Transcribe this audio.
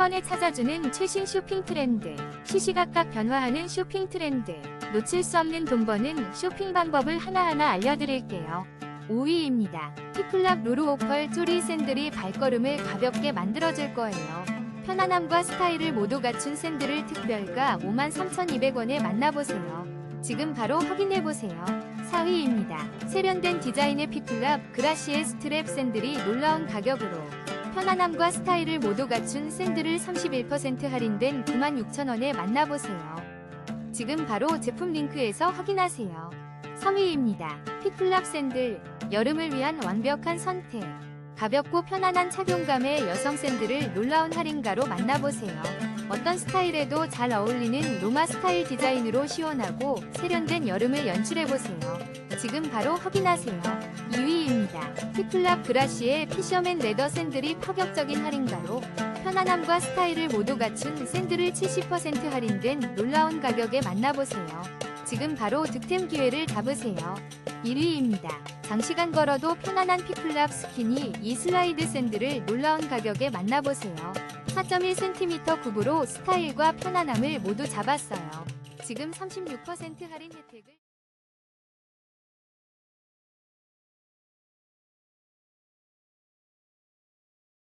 번에 찾아주는 최신 쇼핑 트렌드, 시시각각 변화하는 쇼핑 트렌드, 놓칠 수 없는 돈 버는 쇼핑 방법을 하나하나 알려드릴게요. 5위입니다. 피플랍 루루오컬 쪼리 샌들이 발걸음을 가볍게 만들어줄 거예요. 편안함과 스타일을 모두 갖춘 샌들을 특별가 53,200원에 만나보세요. 지금 바로 확인해보세요. 4위입니다. 세련된 디자인의 피플랍 그라시의 스트랩 샌들이 놀라운 가격으로 편안함과 스타일을 모두 갖춘 샌들을 31% 할인된 96,000원에 만나보세요. 지금 바로 제품 링크에서 확인하세요. 3위입니다. 피플랍 샌들 여름을 위한 완벽한 선택 가볍고 편안한 착용감의 여성 샌들을 놀라운 할인가로 만나보세요. 어떤 스타일에도 잘 어울리는 로마 스타일 디자인으로 시원하고 세련된 여름을 연출해보세요. 지금 바로 확인하세요. 2위입니다. 피플랍 그라시의 피셔맨 레더 샌들이 파격적인 할인가로 편안함과 스타일을 모두 갖춘 샌들을 70% 할인된 놀라운 가격에 만나보세요. 지금 바로 득템 기회를 잡으세요. 1위입니다. 장시간 걸어도 편안한 피플랍 스키니 이 슬라이드 샌들을 놀라운 가격에 만나보세요. 4.1cm 굽으로 스타일과 편안함을 모두 잡았어요. 지금 36% 할인 혜택을